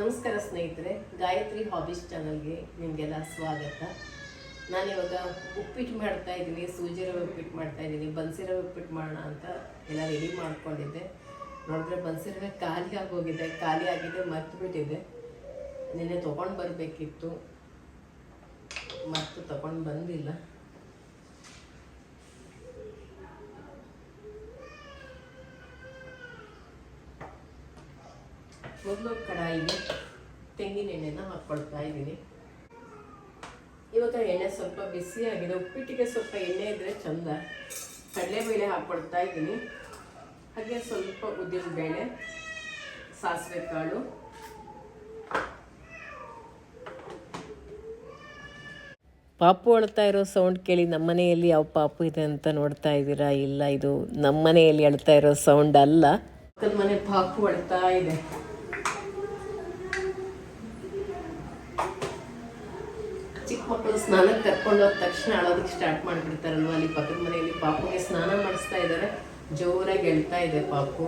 ನಮಸ್ಕಾರ ಸ್ನೇಹಿತರೆ, ಗಾಯತ್ರಿ ಹಾಬೀಸ್ ಚಾನಲ್ಗೆ ನಿಮಗೆಲ್ಲ ಸ್ವಾಗತ. ನಾನಿವಾಗ ಉಪ್ಪಿಟ್ಟು ಮಾಡ್ತಾ ಇದ್ದೀನಿ, ಸೂಜಿ ರವೆ ಉಪ್ಪಿಟ್ಟು ಮಾಡ್ತಾ ಇದ್ದೀನಿ, ಬನ್ಸಿ ರವೆ ಉಪ್ಪಿಟ್ಟು ಮಾಡೋಣ ಅಂತ ಎಲ್ಲ ರೆಡಿ ಮಾಡ್ಕೊಂಡಿದ್ದೆ. ನೋಡಿದ್ರೆ ಬನ್ಸಿ ರವೆ ಖಾಲಿ ಆಗೋಗಿದೆ, ಖಾಲಿ ಆಗಿದೆ ಬಿಟ್ಟಿದೆ ನಿನ್ನೆ ತೊಗೊಂಡು ಬರಬೇಕಿತ್ತು ಮತ್ತು ತೊಗೊಂಡು ಬಂದಿಲ್ಲ. ಮೊದಲು ಕಡಾಯಿಗೆ ತೆಂಗಿನ ಎಣ್ಣೆನ ಹಾಕ್ಕೊಳ್ತಾ ಇದ್ದೀನಿ. ಇವಾಗ ಎಣ್ಣೆ ಸ್ವಲ್ಪ ಬಿಸಿ ಆಗಿದೆ. ಉಪ್ಪಿಟ್ಟಿಗೆ ಸ್ವಲ್ಪ ಎಣ್ಣೆ ಇದ್ರೆ ಚಂದ. ಕಡಲೆಬೇಳೆ ಹಾಕ್ಕೊಳ್ತಾ ಇದ್ದೀನಿ. ಹಾಗೆ ಸ್ವಲ್ಪ ಉದ್ದಿನ ಬೇಳೆ, ಸಾಸಿವೆ ಕಾಳು. ಪಾಪು ಅಳ್ತಾ ಇರೋ ಸೌಂಡ್ ಕೇಳಿ ನಮ್ಮ ಮನೆಯಲ್ಲಿ ಯಾವ ಪಾಪು ಇದೆ ಅಂತ ನೋಡ್ತಾ ಇದ್ದೀರಾ? ಇಲ್ಲ, ಇದು ನಮ್ಮ ಮನೆಯಲ್ಲಿ ಅಳ್ತಾ ಇರೋ ಸೌಂಡ್ ಅಲ್ಲ. ಮನೆ ಪಾಪು ಅಳ್ತಾ ಇದೆ. ಚಿಕ್ಕ ಮಕ್ಕಳು ಸ್ನಾನಕ್ಕೆ ಕರ್ಕೊಂಡು ಹೋದ ತಕ್ಷಣ ಅಳೋದಕ್ಕೆ ಸ್ಟಾರ್ಟ್ ಮಾಡಿಬಿಡ್ತಾರಲ್ವ? ಅಲ್ಲಿ ಪಕ್ಕದ ಮನೆಯಲ್ಲಿ ಪಾಪುಗೆ ಸ್ನಾನ ಮಾಡಿಸ್ತಾ ಇದ್ದಾರೆ ಜೋರಾಗಿ ಎಳ್ತಾ ಇದೆ ಪಾಪು.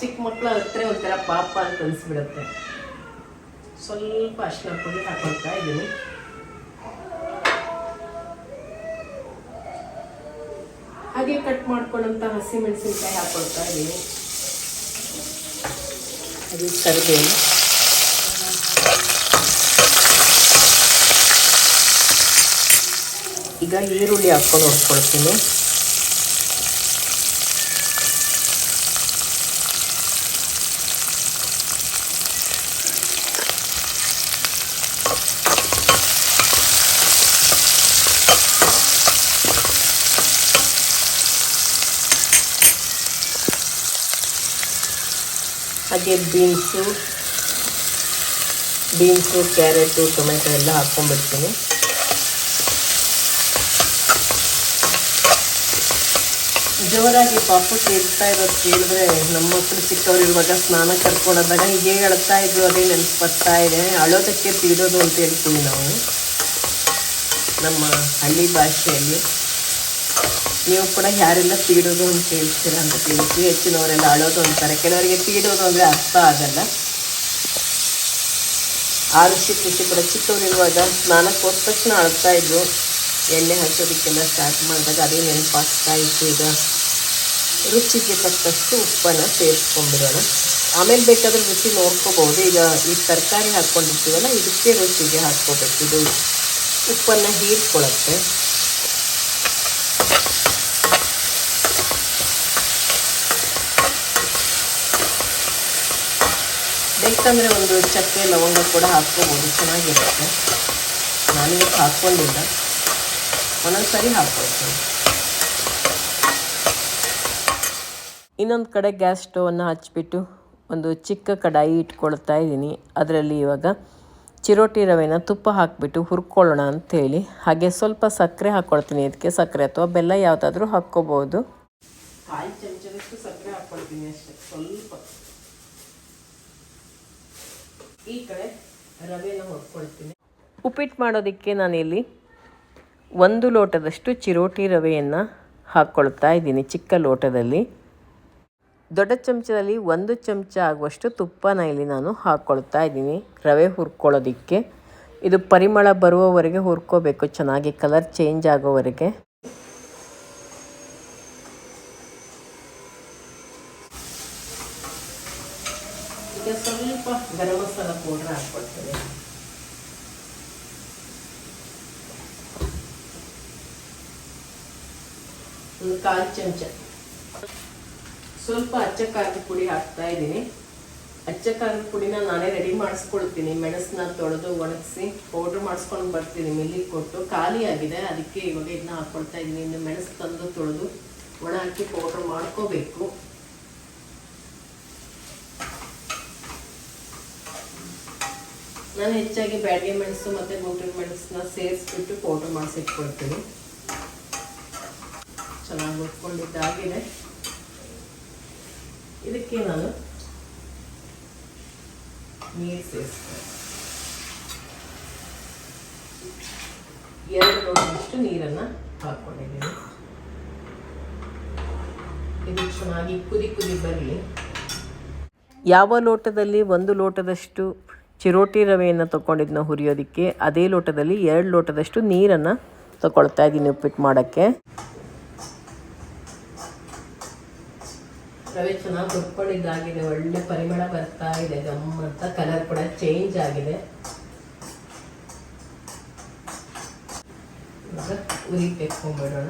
ಚಿಕ್ಕ ಮಕ್ಕಳು ಹತ್ರ ಒಂಥರ ಪಾಪ ಅಂತ ಅನಿಸ್ಬಿಡುತ್ತೆ. ಸ್ವಲ್ಪ ಅರ್ಶಿನ ಪುಡಿ ಹಾಕೊಳ್ತಾ ಇದ್ದೀನಿ. ಹಾಗೆ ಕಟ್ ಮಾಡ್ಕೊಂಡಂತ ಹಸಿ ಮೆಣಸಿನ್ಕಾಯಿ ಹಾಕೊಳ್ತಾ ಇದ್ದೀನಿ. ಅದು ಕರಿಬೇವು. ಈಗ ಈರುಳ್ಳಿ ಹಾಕ್ಕೊಂಡು ಹೊಡ್ಕೊಳ್ತೀನಿ ಹಾಗೆ ಬೀನ್ಸು ಬೀನ್ಸು ಕ್ಯಾರೆಟು ಟೊಮೆಟೊ ಎಲ್ಲ ಹಾಕ್ಕೊಂಡ್ಬಿಡ್ತೀನಿ. ಜೋರಾಗಿ ಪಾಪು ಕೇಳ್ತಾ ಇರೋದು ಕೇಳಿದ್ರೆ ನಮ್ಮ ಮಕ್ಕಳು ಚಿಕ್ಕವ್ರು ಇರುವಾಗ ಸ್ನಾನ ಕರ್ಕೊಂಡೋದಾಗ ಹೀಗೆ ಅಳ್ತಾ ಇದ್ರು, ಅದೇ ನೆನಪು ಬರ್ತಾ ಇದೆ. ಅಳೋದಕ್ಕೆ ತೀಡೋದು ಅಂತ ಹೇಳ್ತೀವಿ ನಾವು. ನಮ್ಮ ಹಳ್ಳಿ ಭಾಷೆಯಲ್ಲಿ. ನೀವು ಕೂಡ ಯಾರೆಲ್ಲ ತೀಡೋದು ಅಂತ ಹೇಳ್ತೀರಾ ಅಂತ ಕೇಳ್ತೀವಿ ಹೆಚ್ಚಿನವರೆಲ್ಲ ಅಳೋದು ಅಂತಾರೆ. ಕೆಲವರಿಗೆ ತೀಡೋದು ಅಂದರೆ ಅರ್ಥ ಆಗಲ್ಲ. ಆ ಋಷಿ ಖುಷಿ ಕೂಡ ಚಿಕ್ಕವರಿರುವಾಗ ಸ್ನಾನಕ್ಕೆ ಹೋದ ತಕ್ಷಣ ಅಳ್ತಾ ಇದ್ರು. ಎಣ್ಣೆ ಹಚ್ಚೋದಕ್ಕೆಲ್ಲ ಸ್ಟಾರ್ಟ್ ಮಾಡಿದಾಗ ಅದೇ ನೆನಪಾಗ್ತಾ ಇತ್ತು ಈಗ. ರುಚಿಗೆ ತಕ್ಕಷ್ಟು ಉಪ್ಪನ್ನು ಸೇರಿಸ್ಕೊಂಡ್ಬಿಡೋಣ ಆಮೇಲೆ ಬೇಕಾದ್ರೆ ರುಚಿ ನೋಡ್ಕೋಬೋದು. ಈಗ ಈ ತರಕಾರಿ ಹಾಕ್ಕೊಂಡಿರ್ತೀವಲ್ಲ ಇದಕ್ಕೆ ರುಚಿಗೆ ಹಾಕ್ಕೋಬೇಕು. ಇದು ಉಪ್ಪನ್ನು ಹೀರ್ಕೊಳ್ಳುತ್ತೆ. ಬೇಕಂದರೆ ಒಂದು ಚಕ್ಕೆ ಲವಂಗ ಕೂಡ ಹಾಕ್ಕೋಬೋದು. ಚೆನ್ನಾಗಿರುತ್ತೆ. ನಾನಿವತ್ತು ಹಾಕ್ಕೊಂಡಿಲ್ಲ. ಒಂದೊಂದು ಸರಿ ಹಾಕ್ಕೊಳ್ತೀನಿ ಇನ್ನೊಂದು ಕಡೆ ಗ್ಯಾಸ್ ಸ್ಟವನ್ನು ಹಚ್ಬಿಟ್ಟು ಒಂದು ಚಿಕ್ಕ ಕಡಾಯಿ ಇಟ್ಕೊಳ್ತಾ ಇದ್ದೀನಿ. ಅದರಲ್ಲಿ ಇವಾಗ ಚಿರೋಟಿ ರವೆನ ತುಪ್ಪ ಹಾಕಿಬಿಟ್ಟು ಹುರ್ಕೊಳ್ಳೋಣ ಅಂಥೇಳಿ ಹಾಗೆ ಸ್ವಲ್ಪ ಸಕ್ಕರೆ ಹಾಕ್ಕೊಳ್ತೀನಿ. ಇದಕ್ಕೆ ಸಕ್ಕರೆ ಅಥವಾ ಬೆಲ್ಲ ಯಾವುದಾದ್ರೂ ಹಾಕ್ಕೋಬೋದು. ಕಾಯಿ ಚಮಚದಷ್ಟು ಸಕ್ಕರೆ ಹಾಕ್ಕೊಳ್ತೀನಿ ಅಷ್ಟೇ ಸ್ವಲ್ಪ. ಈ ಕಡೆ ರವೆನ ಹೊಡ್ಕೊಳ್ತೀನಿ ಉಪ್ಪಿಟ್ಟು ಮಾಡೋದಕ್ಕೆ ನಾನಿಲ್ಲಿ ಒಂದು ಲೋಟದಷ್ಟು ಚಿರೋಟಿ ರವೆಯನ್ನು ಹಾಕ್ಕೊಳ್ತಾ ಇದ್ದೀನಿ ಚಿಕ್ಕ ಲೋಟದಲ್ಲಿ. ದೊಡ್ಡ ಚಮಚದಲ್ಲಿ ಒಂದು ಚಮಚ ಆಗುವಷ್ಟು ತುಪ್ಪನ ಇಲ್ಲಿ ನಾನು ಹಾಕ್ಕೊಳ್ತಾ ಇದ್ದೀನಿ ರವೆ ಹುರ್ಕೊಳ್ಳೋದಕ್ಕೆ. ಇದು ಪರಿಮಳ ಬರುವವರೆಗೆ ಹುರ್ಕೋಬೇಕು, ಚೆನ್ನಾಗಿ ಕಲರ್ ಚೇಂಜ್ ಆಗೋವರೆಗೆ ಈಗ ಸ್ವಲ್ಪ ಗರಂ ಮಸಾಲ ಪೌಡ್ರ್ ಹಾಕ್ಕೊಳ್ತೇನೆ ಒಂದು ಕಾಲು ಸ್ವಲ್ಪ ಅಚ್ಚ ಖಾರದ ಪುಡಿ ಹಾಕ್ತಾ ಇದ್ದೀನಿ. ಅಚ್ಚ ಖಾರದ ಪುಡಿನ ನಾನೇ ರೆಡಿ ಮಾಡಿಸ್ಕೊಳ್ತೀನಿ. ಮೆಣಸನ್ನ ತೊಳೆದು ಒಣಗಿಸಿ ಪೌಡ್ರ್ ಮಾಡಿಸ್ಕೊಂಡು ಬರ್ತೀನಿ. ಮಿಲ್ಲಿಗೆ ಕೊಟ್ಟು ಖಾಲಿ ಆಗಿದೆ. ಅದಕ್ಕೆ ಇವಾಗ ಇದನ್ನ ಹಾಕ್ಕೊಳ್ತಾ ಇದ್ದೀನಿ. ಇನ್ನು ಮೆಣಸು ತಂದು ತೊಳೆದು ಒಣ ಹಾಕಿ ಪೌಡ್ರ್ ಮಾಡ್ಕೋಬೇಕು. ನಾನು ಹೆಚ್ಚಾಗಿ ಬ್ಯಾಡಿಗೆ ಮೆಣಸು ಮತ್ತು ಗುಂಟೂರು ಮೆಣಸನ್ನ ಸೇರಿಸ್ಬಿಟ್ಟು ಪೌಡ್ರ್ ಮಾಡಿಸಿಟ್ಕೊಳ್ತೀನಿ. ಚೆನ್ನಾಗಿ ಉಟ್ಕೊಂಡಿದ್ದಾಗಿದೆ ಇದಕ್ಕೆ ನಾನು ನೀರು ಸೇರಿಸ್ತೇನೆ. ಎರಡು ಲೋಟದಷ್ಟು ನೀರನ್ನು ಹಾಕ್ಕೊಂಡಿದ್ದೀನಿ ಇದು ಚೆನ್ನಾಗಿ ಕುದಿ ಕುದಿ ಬರಲಿ. ಯಾವ ಲೋಟದಲ್ಲಿ ಒಂದು ಲೋಟದಷ್ಟು ಚಿರೋಟಿ ರವೆಯನ್ನು ತಗೊಂಡಿದ್ನ ಹುರಿಯೋದಕ್ಕೆ, ಅದೇ ಲೋಟದಲ್ಲಿ ಎರಡು ಲೋಟದಷ್ಟು ನೀರನ್ನು ತಗೊಳ್ತಾ ಇದ್ದೀನಿ ಉಪ್ಪಿಟ್ಟು ಮಾಡೋಕ್ಕೆ. ರವೆ ಚೆನ್ನಾಗಿ ಹುರ್ಕೊಂಡಿದ್ದಾಗಿದೆ ಒಳ್ಳೆ ಪರಿಮಳ ಬರ್ತಾ ಇದೆ ಗಮ್ ಅಂತ ಕಲರ್ ಕೂಡ ಚೇಂಜ್ ಆಗಿದೆ. ಉರಿ ತೆಕ್ಕೊಂಡ್ಬಿಡೋಣ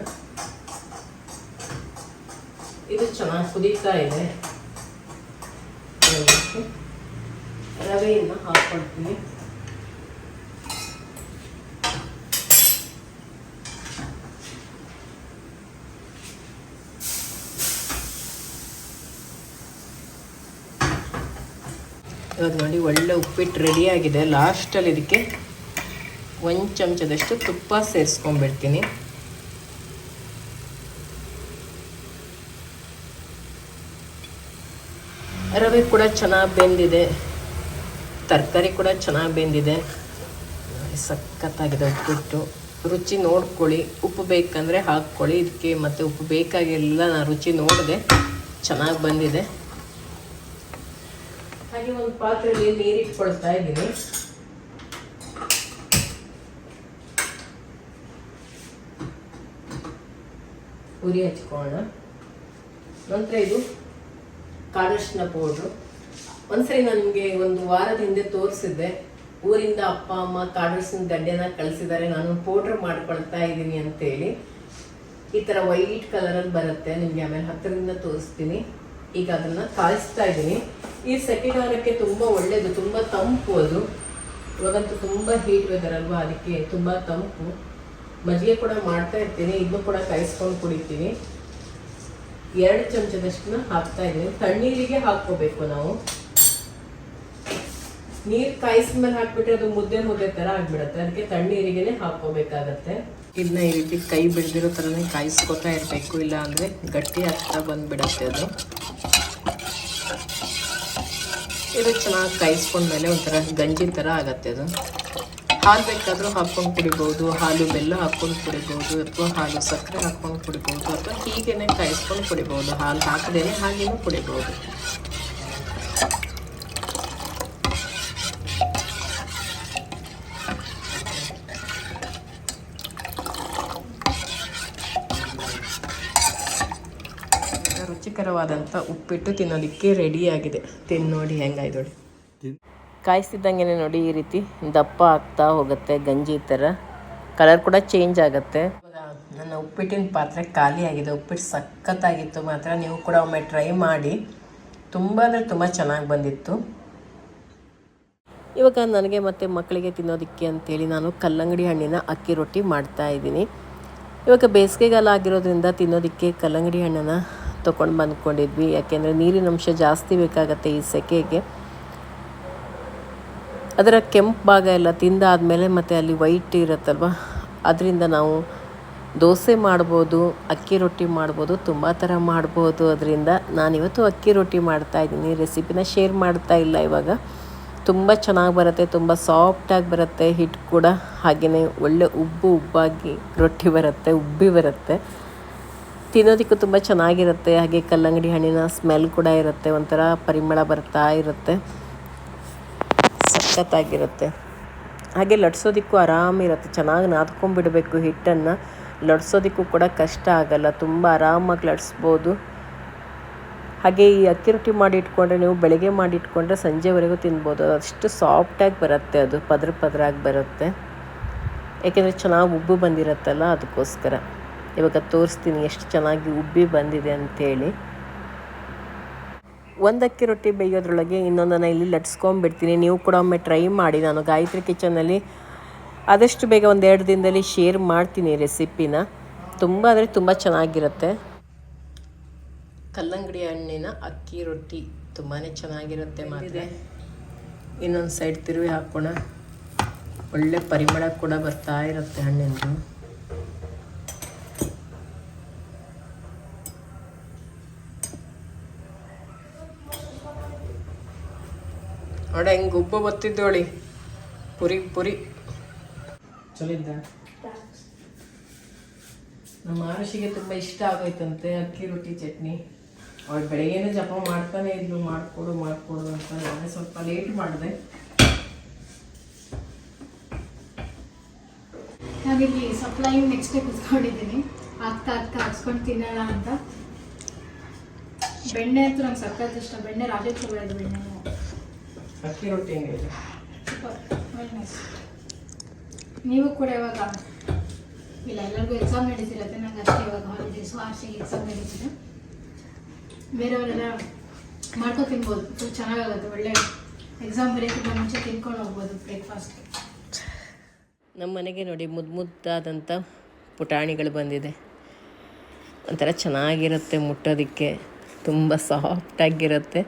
ಇದು ಚೆನ್ನಾಗಿ ಕುದೀತಾ ಇದೆ. ರವೆಯನ್ನು ಹಾಕ್ಕೊಳ್ತೀನಿ ಇವಾಗ ನೋಡಿ, ಒಳ್ಳೆ ಉಪ್ಪಿಟ್ಟು ರೆಡಿ ಆಗಿದೆ. ಲಾಸ್ಟಲ್ಲಿ ಇದಕ್ಕೆ ಒಂದು ಚಮಚದಷ್ಟು ತುಪ್ಪ ಸೇರಿಸ್ಕೊಂಡ್ಬಿಡ್ತೀನಿ. ರವೆ ಕೂಡ ಚೆನ್ನಾಗಿ ಬೆಂದಿದೆ. ತರಕಾರಿ ಕೂಡ ಚೆನ್ನಾಗಿ ಬೆಂದಿದೆ. ಸಖತ್ತಾಗಿದೆ ಉಪ್ಪಿಟ್ಟು. ರುಚಿ ನೋಡ್ಕೊಳ್ಳಿ. ಉಪ್ಪು ಬೇಕಂದರೆ ಹಾಕ್ಕೊಳ್ಳಿ. ಇದಕ್ಕೆ ಮತ್ತು ಉಪ್ಪು ಬೇಕಾಗಿಲ್ಲ ನಾನು ರುಚಿ ನೋಡಿದೆ. ಚೆನ್ನಾಗಿ ಬಂದಿದೆ. ಹಾಗೆ ಒಂದು ಪಾತ್ರೆಯಲ್ಲಿ ನೀರಿಟ್ಕೊಳ್ತಾ ಇದ್ದೀನಿ. ಉರಿ ಹಚ್ಕೊಳ್ಳೋಣ. ನಂತರ ಇದು ಕಾಳರ್ಶಿನ ಪೌಡ್ರು. ಒಂದ್ಸರಿ ನಾನು ನಿಮಗೆ ಒಂದು ವಾರದ ಹಿಂದೆ ತೋರಿಸಿದ್ದೆ. ಊರಿಂದ ಅಪ್ಪ, ಅಮ್ಮ ಕಾಳರ್ಶಿನ ದಂಡೆನ ಕಳಿಸಿದ್ದಾರೆ. ನಾನು ಪೌಡ್ರ್ ಮಾಡ್ಕೊಳ್ತಾ ಇದ್ದೀನಿ ಅಂತೇಳಿ. ಈ ಥರ ವೈಟ್ ಕಲರಲ್ಲಿ ಬರುತ್ತೆ. ನಿಮಗೆ ಆಮೇಲೆ ಹತ್ತಿರದಿಂದ ತೋರಿಸ್ತೀನಿ. ಈಗ ಅದನ್ನು ಕಾಯಿಸ್ತಾ ಇದ್ದೀನಿ. ಈ ಸೆಕೆಗಾಲಕ್ಕೆ ತುಂಬ ಒಳ್ಳೆಯದು ತುಂಬ ತಂಪು ಅದು. ಇವಾಗಂತೂ ತುಂಬ ಹೀಟ್ ವೆದರ್ ಅಲ್ವಾ? ಅದಕ್ಕೆ ತುಂಬ ತಂಪು. ಮಜ್ಜಿಗೆ ಕೂಡ ಮಾಡ್ತಾ ಇರ್ತೀನಿ ಇದನ್ನು ಕೂಡ ಕಾಯಿಸ್ಕೊಂಡು ಕುಡಿತೀನಿ. ಎರಡು ಚಮಚದಷ್ಟನ್ನ ಹಾಕ್ತಾ ಇದ್ದೀನಿ. ತಣ್ಣೀರಿಗೆ ಹಾಕ್ಕೋಬೇಕು ನಾವು. ನೀರು ಕಾಯಿಸಿದ ಮೇಲೆ ಹಾಕ್ಬಿಟ್ರೆ ಅದು ಮುದ್ದೆ ಮುದ್ದೆ ಥರ ಆಗ್ಬಿಡುತ್ತೆ. ಅದಕ್ಕೆ ತಣ್ಣೀರಿಗೆನೆ ಹಾಕ್ಕೋಬೇಕಾಗತ್ತೆ. ಇದನ್ನ ಈ ರೀತಿ ಕೈ ಬಿಡ್ದಿರೋ ಥರನೇ ಕಾಯಿಸ್ಕೊತಾ ಇರಬೇಕು, ಇಲ್ಲ ಅಂದರೆ ಗಟ್ಟಿ ಆಗ್ತಾ ಬಂದುಬಿಡತ್ತೆ ಅದು. ಇದು ಚೆನ್ನಾಗಿ ಕಾಯಿಸ್ಕೊಂಡ್ಮೇಲೆ ಒಂಥರ ಗಂಜಿ ಥರ ಆಗತ್ತೆ ಅದು. ಹಾಲು ಬೇಕಾದರೂ ಹಾಕ್ಕೊಂಡು ಕುಡಿಬೋದು, ಹಾಲು ಬೆಲ್ಲ ಹಾಕ್ಕೊಂಡು ಕುಡಿಬೋದು, ಅಥವಾ ಹಾಲು ಸಕ್ಕರೆ ಹಾಕ್ಕೊಂಡು ಕುಡಿಬೋದು, ಅಥವಾ ಹೀಗೇನೆ ಕಾಯಿಸ್ಕೊಂಡು ಕುಡಿಬೋದು. ಹಾಲು ಹಾಕದೇನೆ ಹಾಗೇನೂ ಕುಡಿಬೋದು. ರುಚಿಕರವಾದಂಥ ಉಪ್ಪಿಟ್ಟು ತಿನ್ನೋದಕ್ಕೆ ರೆಡಿಯಾಗಿದೆ. ತಿನ್ನು ನೋಡಿ ಹೆಂಗಾಯ್ತು ನೋಡಿ. ಕಾಯಿಸ್ತಿದ್ದಂಗೆ ನೋಡಿ ಈ ರೀತಿ ದಪ್ಪ ಆಗ್ತಾ ಹೋಗುತ್ತೆ ಗಂಜಿ ಥರ. ಕಲರ್ ಕೂಡ ಚೇಂಜ್ ಆಗುತ್ತೆ. ನನ್ನ ಉಪ್ಪಿಟ್ಟಿನ ಪಾತ್ರೆ ಖಾಲಿ ಆಗಿದೆ. ಉಪ್ಪಿಟ್ಟು ಸಖತ್ತಾಗಿತ್ತು. ಮಾತ್ರ ನೀವು ಕೂಡ ಒಮ್ಮೆ ಟ್ರೈ ಮಾಡಿ. ತುಂಬ ಅಂದರೆ ತುಂಬ ಚೆನ್ನಾಗಿ ಬಂದಿತ್ತು. ಇವಾಗ ನನಗೆ ಮತ್ತು ಮಕ್ಕಳಿಗೆ ತಿನ್ನೋದಕ್ಕೆ ಅಂಥೇಳಿ ನಾನು ಕಲ್ಲಂಗಡಿ ಹಣ್ಣಿನ ಅಕ್ಕಿ ರೊಟ್ಟಿ ಮಾಡ್ತಾ ಇದ್ದೀನಿ. ಇವಾಗ ಬೇಸಿಗೆಗಾಲ ಆಗಿರೋದ್ರಿಂದ ತಿನ್ನೋದಕ್ಕೆ ಕಲ್ಲಂಗಡಿ ಹಣ್ಣನ್ನು ತೊಗೊಂಡು ಬಂದ್ಕೊಂಡಿದ್ವಿ. ಯಾಕೆಂದರೆ ನೀರಿನ ಅಂಶ ಜಾಸ್ತಿ ಬೇಕಾಗತ್ತೆ ಈ ಸೆಕೆಗೆ. ಅದರ ಕೆಂಪು ಭಾಗ ಎಲ್ಲ ತಿಂದಾದಮೇಲೆ ಮತ್ತು ಅಲ್ಲಿ ವೈಟ್ ಇರುತ್ತಲ್ವ? ಅದರಿಂದ ನಾವು ದೋಸೆ ಮಾಡ್ಬೋದು, ಅಕ್ಕಿ ರೊಟ್ಟಿ ಮಾಡ್ಬೋದು, ತುಂಬ ಥರ ಮಾಡ್ಬೋದು. ಅದರಿಂದ ನಾನಿವತ್ತು ಅಕ್ಕಿ ರೊಟ್ಟಿ ಮಾಡ್ತಾ ಇದ್ದೀನಿ. ರೆಸಿಪಿನ ಶೇರ್ ಮಾಡ್ತಾ ಇಲ್ಲ ಇವಾಗ. ತುಂಬ ಚೆನ್ನಾಗಿ ಬರುತ್ತೆ, ತುಂಬ ಸಾಫ್ಟಾಗಿ ಬರುತ್ತೆ ಹಿಟ್ಟು ಕೂಡ. ಹಾಗೆಯೇ ಒಳ್ಳೆ ಉಬ್ಬು ಉಬ್ಬಾಗಿ ರೊಟ್ಟಿ ಬರುತ್ತೆ, ಉಬ್ಬಿ ಬರುತ್ತೆ. ತಿನ್ನೋದಕ್ಕೂ ತುಂಬ ಚೆನ್ನಾಗಿರುತ್ತೆ. ಹಾಗೆ ಕಲ್ಲಂಗಡಿ ಹಣ್ಣಿನ ಸ್ಮೆಲ್ ಕೂಡ ಇರುತ್ತೆ. ಒಂಥರ ಪರಿಮಳ ಬರ್ತಾ ಇರುತ್ತೆ. ಸಖತ್ತಾಗಿರುತ್ತೆ. ಹಾಗೆ ಲಟ್ಸೋದಕ್ಕೂ ಆರಾಮಿರುತ್ತೆ ಚೆನ್ನಾಗಿ ನಾದ್ಕೊಂಡ್ಬಿಡಬೇಕು ಹಿಟ್ಟನ್ನು. ಲಟ್ಸೋದಕ್ಕೂ ಕೂಡ ಕಷ್ಟ ಆಗಲ್ಲ. ತುಂಬ ಆರಾಮಾಗಿ ಲಟ್ಸ್ಬೋದು ಹಾಗೆ ಈ ಅಕ್ಕಿ ರೊಟ್ಟಿ ಮಾಡಿ ಇಟ್ಕೊಂಡ್ರೆ ನೀವು ಬೆಳಗ್ಗೆ ಮಾಡಿ ಇಟ್ಕೊಂಡ್ರೆ ಸಂಜೆವರೆಗೂ ತಿನ್ಬೋದು. ಅಷ್ಟು ಸಾಫ್ಟಾಗಿ ಬರುತ್ತೆ ಅದು. ಪದ್ರ ಪದ್ರಾಗಿ ಬರುತ್ತೆ. ಏಕೆಂದರೆ ಚೆನ್ನಾಗಿ ಉಬ್ಬು ಬಂದಿರುತ್ತಲ್ಲ ಅದಕ್ಕೋಸ್ಕರ. ಇವಾಗ ತೋರಿಸ್ತೀನಿ ಎಷ್ಟು ಚೆನ್ನಾಗಿ ಉಬ್ಬಿ ಬಂದಿದೆ ಅಂಥೇಳಿ ಒಂದು ಅಕ್ಕಿ ರೊಟ್ಟಿ ಬೇಯೋದ್ರೊಳಗೆ ಇನ್ನೊಂದನ್ನು ಇಲ್ಲಿ ಲಟ್ಸ್ಕೊಂಬಿಡ್ತೀನಿ ನೀವು ಕೂಡ ಒಮ್ಮೆ ಟ್ರೈ ಮಾಡಿ. ನಾನು ಗಾಯತ್ರಿ ಕಿಚನಲ್ಲಿ ಆದಷ್ಟು ಬೇಗ ಒಂದೆರಡು ದಿನದಲ್ಲಿ ಶೇರ್ ಮಾಡ್ತೀನಿ ರೆಸಿಪಿನ. ತುಂಬ ಅಂದರೆ ತುಂಬ ಚೆನ್ನಾಗಿರುತ್ತೆ. ಕಲ್ಲಂಗಡಿ ಹಣ್ಣಿನ ಅಕ್ಕಿ ರೊಟ್ಟಿ ತುಂಬಾ ಚೆನ್ನಾಗಿರುತ್ತೆ ಮಾತ್ರ. ಇನ್ನೊಂದು ಸೈಡ್ ತಿರುವಿ ಹಾಕೋಣ. ಒಳ್ಳೆ ಪರಿಮಳ ಕೂಡ ಬರ್ತಾ ಇರುತ್ತೆ ಹಣ್ಣಿಂದು. ನೋಡ ಹಿಂಗೆ ಉಬ್ಬ ಬತ್ತಿದ್ದೋಳಿ ಪುರಿ ಪುರಿ. ಚಲಿದ್ದ ನಮ್ಮ ಆರುಷಿಗೆ ತುಂಬ ಇಷ್ಟ ಆಗೋಯ್ತಂತೆ ಅಕ್ಕಿ ರೊಟ್ಟಿ ಚಟ್ನಿ. ಅವಳು ಬೆಳಗ್ಗೆನೇ ಜಪ ಮಾಡ್ತಾನೆ ಇದ್ಲು ಮಾಡಿಕೊಡು ಮಾಡ್ಕೊಡು ಅಂತ ನಾನೇ ಸ್ವಲ್ಪ ಲೇಟ್ ಮಾಡಿದೆ. ಹಾಗಾಗಿ ಸಪ್ಲೈ ನೆಕ್ಸ್ಟ್ ಡೇ ಕುತ್ಕೊಂಡಿದ್ದೀನಿ. ಆಗ್ತಾ ಆಗ್ತಾ ಹಾಕ್ಸ್ಕೊಂಡು ತಿನ್ನೋಣ ಅಂತ. ಬೆಣ್ಣೆ ಅಂತೂ ನಂಗೆ ಸಕ್ಕತ್ತಿಷ್ಟ ಇಷ್ಟ. ಬೆಣ್ಣೆ ರಾಜ್ಯ ತಗೊಳ್ಳೋದು ಬೆಣ್ಣೆ. ಅಕ್ಕಿ ರೊಟ್ಟಿ ಹೆಂಗಿದೆ ಸೂಪರ್ ನೀವು ಕೂಡ ಇವಾಗ ಇಲ್ಲ ಎಲ್ಲರಿಗೂ ಎಕ್ಸಾಮ್ ನಡೀತಿರತ್ತೆ ನಂಗೆ ಅಷ್ಟೇ ಇವಾಗ ಹಾಲಿಡೇಸು ಆರ್ಸಿಗೆ ಎಕ್ಸಾಮ್ ನಡೀತಿದೆ. ಬೇರೆಯವರೆಲ್ಲ ಮಾಡ್ಕೊಂಡು ತಿನ್ಬೋದು ತುಂಬ ಚೆನ್ನಾಗಾಗುತ್ತೆ ಒಳ್ಳೆ ಎಕ್ಸಾಮ್ ಬರೆಯೋಕ್ಕಿಂತ ಮುಂಚೆ ತಿನ್ಕೊಂಡು ಹೋಗ್ಬೋದು ಬ್ರೇಕ್ಫಾಸ್ಟ್ ನಮ್ಮ ಮನೆಗೆ ನೋಡಿ ಮುದ್ದು ಮುದ್ದಾದಂಥ ಪುಟಾಣಿಗಳು ಬಂದಿದೆ. ಒಂಥರ ಚೆನ್ನಾಗಿರುತ್ತೆ ಮುಟ್ಟೋದಕ್ಕೆ ತುಂಬ ಸಾಫ್ಟಾಗಿರುತ್ತೆ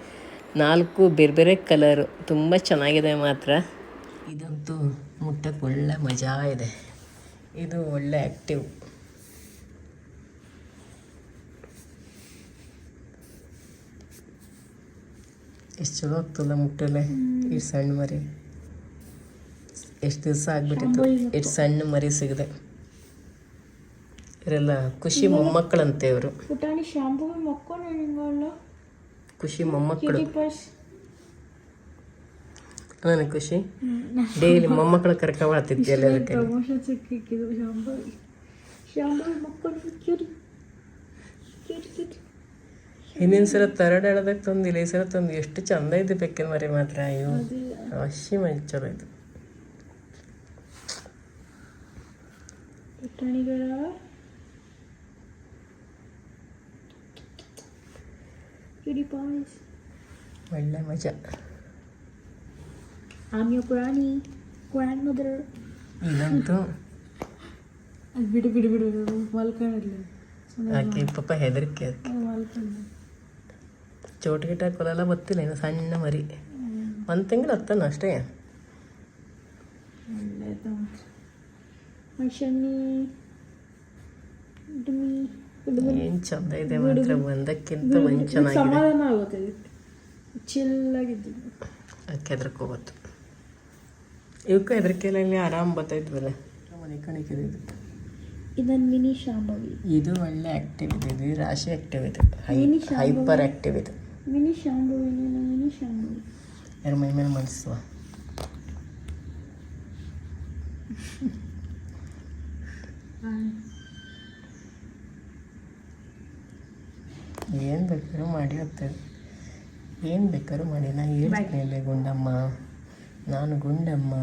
ನಾಲ್ಕು ಬೇರೆ ಬೇರೆ ಕಲರು. ತುಂಬ ಚೆನ್ನಾಗಿದೆ ಮಾತ್ರ. ಇದಂತೂ ಮುಟ್ಟಕ್ಕೆ ಒಳ್ಳೆ ಮಜಾ ಇದೆ. ಇದು ಒಳ್ಳೆ ಆ್ಯಕ್ಟಿವ್ ಎಷ್ಟು ಚಲೋ ಆಗ್ತಲ್ಲ ಮುಟ್ಟಲೆ ಇಷ್ಟು ಸಣ್ಣ ಮರಿ. ಎಷ್ಟು ದಿವಸ ಆಗ್ಬಿಟ್ಟಿತ್ತು. ಎಷ್ಟು ಸಣ್ಣ ಮರಿ ಸಿಗದೆ. ಇವರೆಲ್ಲ ಖುಷಿ ಮೊಮ್ಮಕ್ಕಳಂತೆ ಇವರು. ಪುಟಾಣಿ ಶಾಂಪು ಮಕ್ಕಳು ಖುಷಿ ಮೊಮ್ಮಕ್ಕಳು. ನನಗೆ ಖುಷಿ. ಡೈಲಿ ಮೊಮ್ಮಕ್ಕಳ ಎಲ್ಲದಕ್ಕೆ? ಕ್ಯೂರಿ. ಕ್ಯೂರಿ ಕ್ಯೂರಿ. ಹಿಂದಿನ ಸಲ ತರಡ್ ಎಳ್ದಾಗ ತಂದಿಲ್ಲ ಈ ಸಲ ತಂದು. ಎಷ್ಟು ಚಂದ ಇದೆ ಬೆಕ್ಕಿನ ಮರಿ ಮಾತ್ರ ಅಯ್ಯೋ. ಅವಶ್ಯ ಮಜ್ ಚಲೋ ಇದು. ಕ್ಯೂರಿ ಪಾಯ್ಸ್ ಒಳ್ಳೆ ಮಜಾ ಆಮ್ ಯೋರ್ ಪುರಾಣಿ ಗ್ರ್ಯಾಂಡ್ ಮದರ್ ಇದಂತೂ ಅದು ಬಿಡು ಬಿಡು ಬಿಡು ಬಿಡು ಮಲ್ಕೊಂಡಿರ್ಲಿ ಆಕೆ ಪಾಪ ಹೆದರಿಕೆ ಮಲ್ಕೊಂಡು ಚೋಟ್ ಗಿಟ ಹಾಕೋಲ್ಲ ಗೊತ್ತಿಲ್ಲ ಇನ್ನು ಸಣ್ಣ ಮರಿ ಒಂದು ತಿಂಗಳು ಹತ್ತಾನ ಅಷ್ಟೇ ಮೈಶನ್ನಿ ಡುಮಿ ಏನು ಚಂದ ಇದೆ ಮಾತ್ರ ಒಂದಕ್ಕಿಂತ ಒಂದು ಚೆನ್ನಾಗಿದೆ. ಸಮಾಧಾನ ಆಗುತ್ತೆ ಚಿಲ್ಲಾಗಿದ್ದು. ಅದಕ್ಕೆ ಹೆದರ್ಕೋಬತ್ತು ಇವಕ್ಕೂ ಹೆದರಿಕೆಲ್ಲ ಇಲ್ಲಿ ಆರಾಮ್ ಬರ್ತಾಯಿದ್ವಲ್ಲ ಮನೆ ಕಣಿಕಿದೆ ಇದು. ಇದನ್ನು ಮಿನಿ ಶಾಂಭವಿ. ಇದು ಒಳ್ಳೆ ಆ್ಯಕ್ಟಿವ್ ಇದೆ. ಇದು ರಾಶಿ ಆ್ಯಕ್ಟಿವ್ ಇದೆ. Mini ಶಾಂಭವಿ. ಹೈಪರ್ ಆ್ಯಕ್ಟಿವ್ ಇದೆ. Mini Shambhavi mini Shambhavi. ಯಾರ ಮೈ ಮೇಲೆ ಮನಸ್ಸುವ ಏನು ಬೇಕಾದ್ರೂ ಮಾಡಿ ಹೋಗ್ತದೆ ಏನು ಬೇಕಾದ್ರೂ ಮಾಡಿ ನಾ ಹೇಳ್ತೀನಿ ಗುಂಡಮ್ಮ ನಾನು ಗುಂಡಮ್ಮ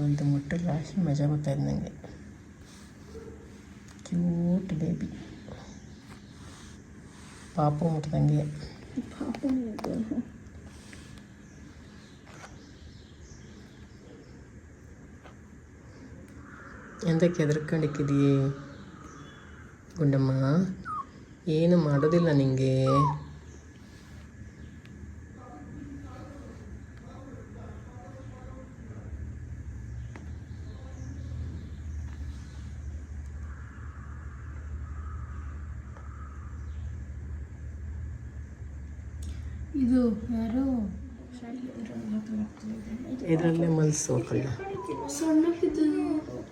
ಒಂದು ಮುಟ್ಟು ರಾಶಿ ಮಜಾ ಗೊತ್ತಾಯ್ತು ನನಗೆ ಕ್ಯೂಟ್ ಬೇಬಿ ಪಾಪು ಮುಟ್ದಂಗೆ ಎಂದಕ್ಕೆ ಹೆದರ್ಕೊಂಡಿಕ್ಕಿದೀಯೇ ಗುಂಡಮ್ಮ? ಏನು ಮಾಡೋದಿಲ್ಲ ನಿಂಗೆ.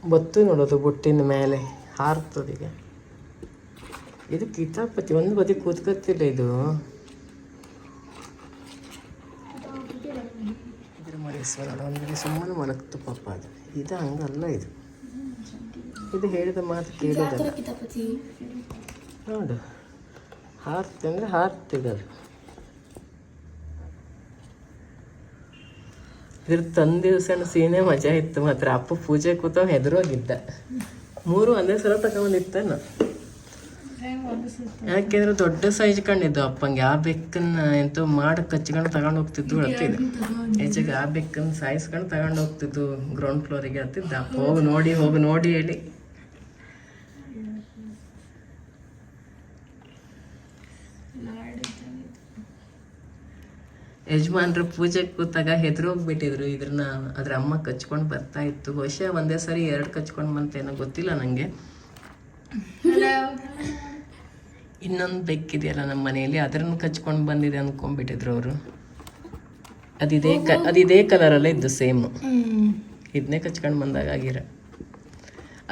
ಬತ್ತು ನೋಡೋದು ಬುಟ್ಟಿನ ಮೇಲೆ ಹಾರ್ತದೀಗ ಇದು ಕಿತಾಪತಿ ಒಂದು ಬದಿ ಕೂತ್ಕೊತಿಲ್ಲ ಇದು. ಇದ್ರ ಮರೀಶ್ವರ ಒಂದು ಸುಮ್ಮನೆ ಮಲಗ್ತು ಪಾಪ ಅದು. ಇದು ಹಂಗಲ್ಲ ಇದು. ಇದು ಹೇಳಿದ ಮಾತು ಕೇಳೋದಲ್ಲ. ನೋಡು ಹಾರ್ತಿ ಅಂದರೆ ಹಾರ್ತಿಗದು ಇದ್ರ ತಂದ ದಿವಸನ ಸೀನೆ ಮಜಾ ಇತ್ತು ಮಾತ್ರ ಅಪ್ಪ ಪೂಜೆ ಕೂತ ಹೆದರೋಗಿದ್ದ ಮೂರು ಒಂದೇ ಸಲ ಸುತ್ತ ಯಾಕೆಂದ್ರೆ ದೊಡ್ಡ ಸೈಜ್ ಕಂಡಿದ್ದು ಅಪ್ಪಂಗೆ. ಆ ಬೆಕ್ಕನ್ನ ಎಂತೋ ಮಾಡಿ ಕಚ್ಕೊಂಡು ತಗೊಂಡು ಹೋಗ್ತಿದ್ದು ಹೇಳ್ತಿದ್ದೆ ಹೆಚ್ಚಾಗಿ ಆ ಬೆಕ್ಕನ್ನ ಸಾಯಿಸ್ಕೊಂಡು ತಗೊಂಡು ಹೋಗ್ತಿದ್ದು ಗ್ರೌಂಡ್ ಫ್ಲೋರಿಗೆ ಹತ್ತಿದ್ದ. ಅಪ್ಪ ಹೋಗಿ ನೋಡಿ ಹೋಗಿ ನೋಡಿ ಹೇಳಿ. ಯಜಮಾನ್ರು ಪೂಜೆಗೆ ಕೂತಾಗ ಹೆದ್ರೋಗ್ಬಿಟ್ಟಿದ್ರು. ಇದ್ರನ್ನ ಅದ್ರ ಅಮ್ಮ ಕಚ್ಕೊಂಡು ಬರ್ತಾ ಇತ್ತು. ಬಹುಶಃ ಒಂದೇ ಸರಿ ಎರಡು ಕಚ್ಕೊಂಡು ಬಂತೇನೋ ಗೊತ್ತಿಲ್ಲ ನನಗೆ ಇನ್ನೊಂದು ಬೆಕ್ಕಿದೆಯಲ್ಲ ನಮ್ಮ ಮನೆಯಲ್ಲಿ ಅದನ್ನು ಕಚ್ಕೊಂಡು ಬಂದಿದೆ ಅಂದ್ಕೊಂಡ್ಬಿಟ್ಟಿದ್ರು ಅವರು. ಅದಿದೇ ಕ ಅದಿದೇ ಕಲರಲ್ಲೇ ಇದ್ದು ಸೇಮ್ ಇದನ್ನೇ ಕಚ್ಕೊಂಡು ಬಂದಾಗ ಆಗಿರ.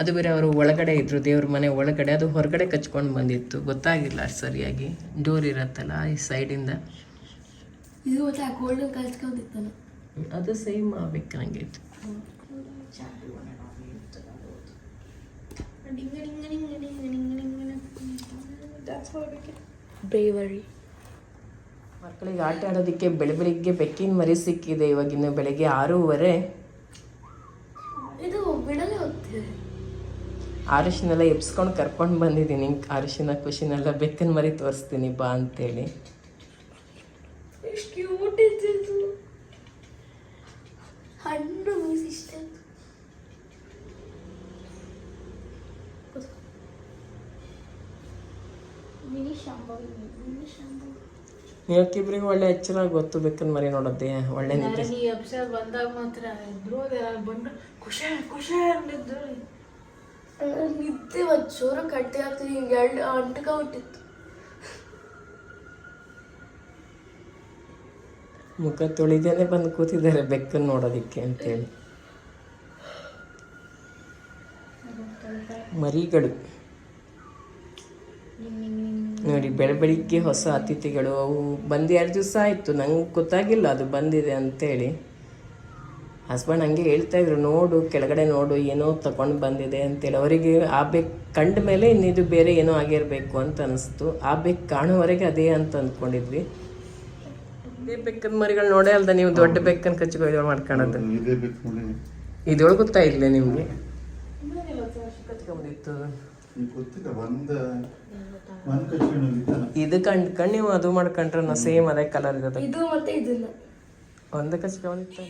ಅದು ಬೇರೆ ಅವರು ಒಳಗಡೆ ಇದ್ರು ದೇವ್ರ ಮನೆ ಒಳಗಡೆ ಅದು ಹೊರಗಡೆ ಕಚ್ಕೊಂಡು ಬಂದಿತ್ತು. ಗೊತ್ತಾಗಿಲ್ಲ ಸರಿಯಾಗಿ. ಡೋರ್ ಇರತ್ತಲ್ಲ ಈ ಸೈಡಿಂದ ಇದು ಮತ್ತೆ ಗೋಲ್ಡನ್ ಕಲ್ಸ್ಕೊಂಡಿತ್ತಾನೆ ಅದು ಸೇಮ್ ಆಗ್ಬೇಕಂಗಿತ್ತು ಬ್ರೇವರಿ ಮಕ್ಕಳಿಗೆ ಆಟ ಆಡೋದಕ್ಕೆ ಬೆಳೆ ಬೆಳಿಗ್ಗೆ ಬೆಕ್ಕಿನ ಮರಿ ಸಿಕ್ಕಿದೆ ಇವಾಗಿನ ಬೆಳಗ್ಗೆ ಆರೂವರೆ. ಇದು ಬಿಡಲೇ ಹೋಗ್ತಿದೆ ಅರಿಶಿನೆಲ್ಲ ಎಬ್ಸ್ಕೊಂಡು ಕರ್ಕೊಂಡು ಬಂದಿದ್ದೀನಿ ಅರಿಶಿನ ಖುಷಿನೆಲ್ಲ ಬೆಕ್ಕಿನ ಮರಿ ತೋರಿಸ್ತೀನಿ ಬಾ ಅಂತೇಳಿ. ಮಿನಿ ಶಾಂಭವಿ ಮಿನಿ ಶಾಂಭವಿ ಇವಕ್ಕಿಬ್ರಿಗೆ ಒಳ್ಳೆ ಎಚ್ಚರ ಗೊತ್ತು ಬೆಕ್ಕನ ಮರಿ ನೋಡೋದೇ ಒಳ್ಳೆ ನಿದ್ದೆ ಈ ಎಪಿಸೋಡ್ ಬಂದಾಗ ಮಾತ್ರ ಇಬ್ರು ಬಂದು ಖುಷಿ ಖುಷಿ ಅಂದಿದ್ದು ನಿದ್ದೆ ಒಂದು ಚೂರು ಕಟ್ಟಿ ಆಗ್ತದೆ ಹಿಂಗೆ ಎರಡು ಅಂಟಕ ಹುಟ್ಟಿತ್ತು ಮುಖ ತೊಳಿದೇನೆ ಬಂದು ಕೂತಿದ್ದಾರೆ ಬೆಕ್ಕನ್ನ ನೋಡೋದಿಕ್ಕೆ ಅಂತೇಳಿ ಮರಿಗಳು ನೋಡಿ ಬೆಳ ಬೆಳಿಗ್ಗೆ ಹೊಸ ಅತಿಥಿಗಳು ಅವು ಬಂದು ಎರಡು ದಿವಸ ಆಯಿತು ನಂಗೆ ಗೊತ್ತಾಗಿಲ್ಲ ಅದು ಬಂದಿದೆ ಅಂತೇಳಿ. ಹಸ್ಬೆಂಡ್ ಹಂಗೆ ಹೇಳ್ತಾ ಇದ್ರು ನೋಡು ಕೆಳಗಡೆ ನೋಡು ಏನೋ ತಗೊಂಡು ಬಂದಿದೆ ಅಂತೇಳಿ. ಅವರಿಗೆ ಆ ಬೆಕ್ ಕಂಡ ಮೇಲೆ ಇನ್ನಿದು ಬೇರೆ ಏನೋ ಆಗಿರಬೇಕು ಅಂತ ಅನಿಸ್ತು. ಆ ಬೆಕ್ ಕಾಣೋವರೆಗೆ ಅದೇ ಅಂತ ಅಂದ್ಕೊಂಡಿದ್ವಿ ಇದೇ ಬೆಕ್ಕದ ಮರಿಗಳು ನೋಡೇ ಅಲ್ದ ನೀವು ದೊಡ್ಡ ಬೆಕ್ಕನ್ನು ಕಚ್ಚಿಗೆ ಮಾಡ್ಕೊಳ್ಳೋದು ಇದೊಳಗೆ ಗೊತ್ತಾಯಿಲ್ಲ ನಿಮಗೆ? ಇದು ಕಣ್ ನೀವು ಅದು ಮಾಡ್ಕೊಂಡ್ರೆ ಸೇಮ್ ಅದೇ ಕಲರ್ ಇರೋದು ಇದು ಮತ್ತೆ ಇದನ್ನ. ಒಂದು ಕಚ್ಕೊಂಡಿತ್ತು